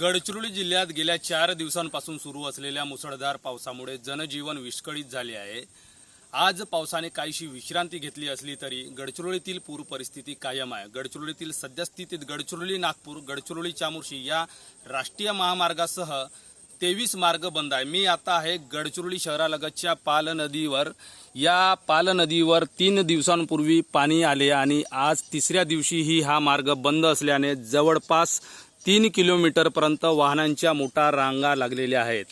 गडचिरोली जिल्ह्यात गेल्या चार दिवसांपासून सुरू असलेल्या मुसळधार पावसामुळे जनजीवन विस्कळीत झाले आहे. आज पावसाने काहीशी विश्रांती घेतली असली तरी गडचिरोलीतील पूर परिस्थिती कायम आहे. गडचिरोलीतील सद्यस्थितीत गडचिरोली नागपूर गडचिरोली चामुर्शी या राष्ट्रीय महामार्गासह तेवीस मार्ग बंद आहे. मी आता आहे गडचिरोली शहरालगतच्या पाल नदीवर. या पाल नदीवर तीन दिवसांपूर्वी पाणी आले आणि आज तिसऱ्या दिवशीही हा मार्ग बंद असल्याने जवळपास तीन किलोमीटरपर्यंत वाहनांच्या मोठ्या रांगा लागलेल्या आहेत.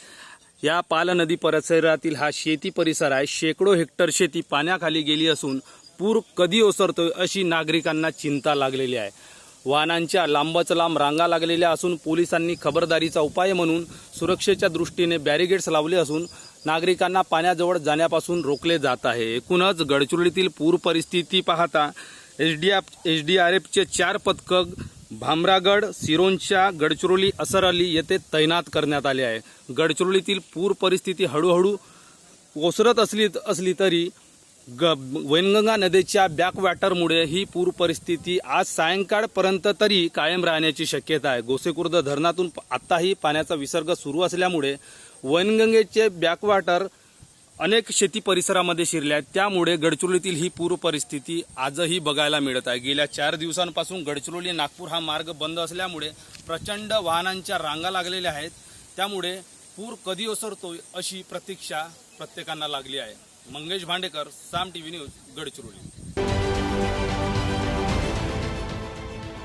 या पाल नदी परिसरातील हा शेती परिसर आहे. शेकडो हेक्टर शेती पाण्याखाली गेली असून पूर कधी ओसरतोय अशी नागरिकांना चिंता लागलेली आहे. वाहनांच्या लांबच लांब रांगा लागलेल्या असून पोलिसांनी खबरदारीचा उपाय म्हणून सुरक्षेच्या दृष्टीने बॅरिगेड्स लावले असून नागरिकांना पाण्याजवळ जाण्यापासून रोखले जात आहे. एकूणच गडचिरोलीतील पूर परिस्थिती पाहता H D F H D R एफचे चार पथकं भामरागड सिरोंच्या गडचिरोली असर अली येथे तैनात करण्यात आले आहे. गडचिरोलीतील पूर परिस्थिती हळूहळू ओसरत असली असली तरी ग वैनगंगा नदीच्या बॅकवॅटरमुळे ही पूर परिस्थिती आज सायंकाळपर्यंत तरी कायम राहण्याची शक्यता आहे. गोसेखुर्द धरणातून आत्ताही पाण्याचा विसर्ग सुरू असल्यामुळे वैनगंगेचे बॅकवॉटर अनेक शेती परिसरामध्ये शिरल्या आहेत. त्यामुळे गडचिरोलीतील ही पूर परिस्थिती आजही बघायला मिळत आहे. गेल्या चार दिवसांपासून गडचिरोली नागपूर हा मार्ग बंद असल्यामुळे प्रचंड वाहनांच्या रांगा लागलेल्या आहेत. त्यामुळे पूर कधी ओसरतो अशी प्रतीक्षा प्रत्येकांना लागली आहे. Mangesh Bhandekar Saam TV news Gadchiroli.